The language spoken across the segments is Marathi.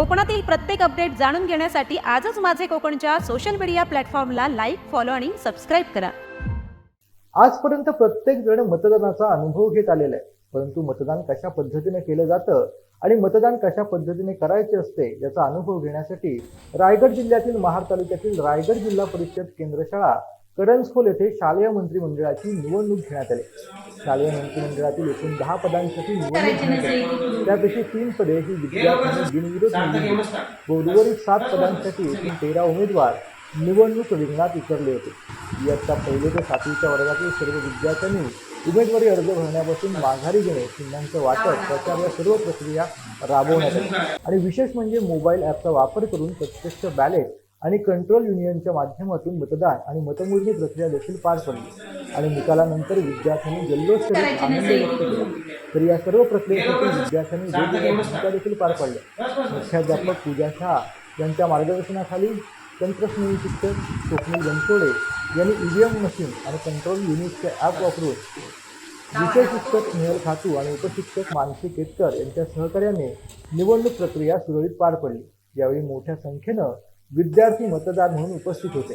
कोकणातील प्रत्येक अपडेट जाणून घेण्यासाठी आजच माझे कोकणच्या सोशल मीडिया प्लॅटफॉर्मला लाईक फॉलो आणि सबस्क्राईब करा. आजपर्यंत प्रत्येक जण मतदानाचा अनुभव घेत आलेला आहे. परंतु मतदान कशा पद्धतीने केलं जातं आणि मतदान कशा पद्धतीने करायचे असते याचा अनुभव घेण्यासाठी रायगड जिल्ह्यातील महाड तालुक्यातील रायगड जिल्हा परिषद केंद्रशाळा करंजखोल येथे शालेय मंत्रिमंडळाची निवडणूक घेण्यात आली. शालेय मंत्रिमंडळातील एकूण दहा पदांसाठी निवडणूक घेण्यात आली. त्यापैकी तीन पदे ही विद्यार्थ्यांनी बिनविरोध व उर्वरित सात पदांसाठी एकूण तेरा उमेदवार निवडणूक रिंगणात उतरले होते. इयत्ता पहिले ते सातवीच्या वर्गातील सर्व विद्यार्थ्यांनी उमेदवारी अर्ज भरण्यापासून माघारी घेणे चिन्हांचं वाटप प्रचार या सर्व प्रक्रिया राबवण्यात आली. आणि विशेष म्हणजे मोबाईल ॲपचा वापर करून प्रत्यक्ष बॅलेट आणि कंट्रोल युनियनच्या माध्यमातून मतदान आणि मतमोजणी प्रक्रिया देखील पार पडली. आणि निकालानंतर विद्यार्थ्यांनी जल्लोष करीत आनंद व्यक्त केला. तर या सर्व प्रक्रियेसाठी विद्यार्थ्यांनी वेगवेगळ्या भूमिका देखील पार पडल्या. मुख्याध्यापक पूजा शहा यांच्या मार्गदर्शनाखाली तंत्रस्नेही शिक्षक स्वप्नील बनसोडे यांनी ईव्हीएम मशीन आणि कंट्रोल युनिटचे ॲप वापरून विषय शिक्षक स्नेहल खातू आणि उपशिक्षक मानसी केतकर यांच्या सहकार्याने निवडणूक प्रक्रिया सुरळीत पार पडली. यावेळी मोठ्या संख्येनं विद्यार्थी मतदार म्हणून उपस्थित होते.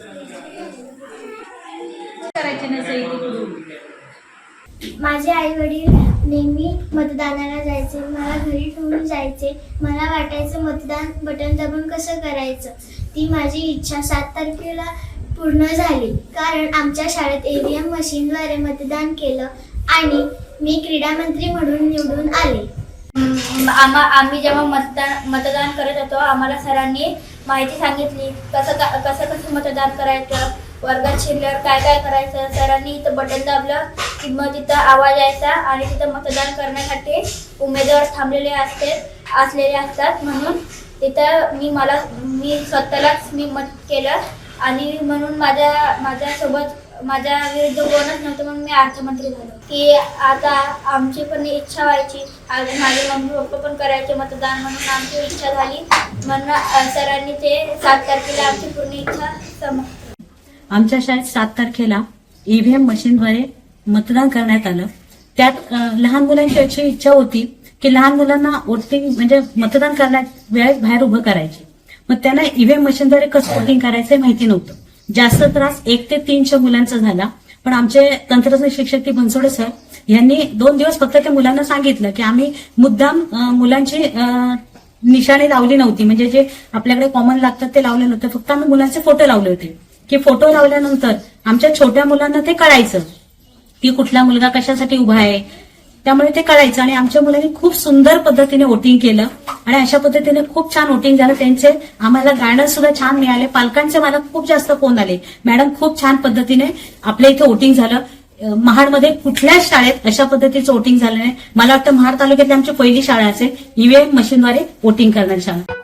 माझे आई वडील नेहमी मतदानाला जायचे मला घरी ठेवून जायचे. मला वाटायचं मतदान बटन दाबून कसं करायचं? ती माझी इच्छा. सात तारखेला पूर्ण झाली. कारण आमच्या शाळेत ईव्हीएम मशीनद्वारे मतदान केलं आणि मी क्रीडा मंत्री म्हणून निवडून आले. आम्हा आम्ही जेव्हा मतदान मतदान करत होतो आम्हाला सरांनी माहिती सांगितली कसं का कसं कसं मतदान करायचं वर्गात शिरल्यावर काय काय करायचं सरांनी इथं बटन दाबलं की मग तिथं आवाज यायचा आणि तिथं मतदान करण्यासाठी उमेदवार थांबलेले असते असलेले असतात म्हणून तिथं मी मला मी स्वतःलाच मी मत केलं आणि म्हणून माझ्या माझ्यासोबत माझ्या विरुद्ध कोणच नव्हतं म्हणून मी अर्थमंत्री झालो. की आता आमची पण इच्छा व्हायची आज माझे मम्मी पप्पा पण करायचे मतदान म्हणून आमची इच्छा झाली. म्हणून सरांनी ते सात तारखेला आमची पूर्ण इच्छा समाप्त आमच्या शाळेत सात तारखेला ईव्हीएम मशीनद्वारे मतदान करण्यात आलं. त्यात लहान मुलांची अशी इच्छा होती की लहान मुलांना वोटिंग म्हणजे मतदान करण्यात वेळेत बाहेर उभं करायचे. मग त्यांना ईव्हीएम मशीनद्वारे कसं वोटिंग करायचं माहिती नव्हतं. जास्त त्रास एक ते तीनशे मुलांचा झाला. पण आमचे तंत्रज्ञ शिक्षक ती बनसोडे सर यांनी दोन दिवस फक्त त्या मुलांना सांगितलं की आम्ही मुद्दाम मुलांची निशाणी लावली नव्हती. म्हणजे जे आपल्याकडे कॉमन लागतात ते लावले नव्हते. फक्त आम्ही मुलांचे फोटो लावले होते. की फोटो लावल्यानंतर आमच्या छोट्या मुलांना ते कळायचं. की कुठला मुलगा कशासाठी उभा आहे. त्यामुळे ते कळायचं. आणि आमच्या मुलांनी खूप सुंदर पद्धतीने वोटिंग केलं. आणि अशा पद्धतीने खूप छान वोटिंग झालं. त्यांचे आम्हाला गायडन्स सुद्धा छान मिळाले. पालकांचे मला खूप जास्त फोन आले. मॅडम खूप छान पद्धतीने आपल्या इथे वोटिंग झालं. महाडमध्ये कुठल्याच शाळेत अशा पद्धतीचं वोटिंग झालं नाही. मला वाटतं महाड तालुक्यातली आमची पहिली शाळा असेल. ईव्हीएम मशीनद्वारे वोटिंग करणारी शाळा.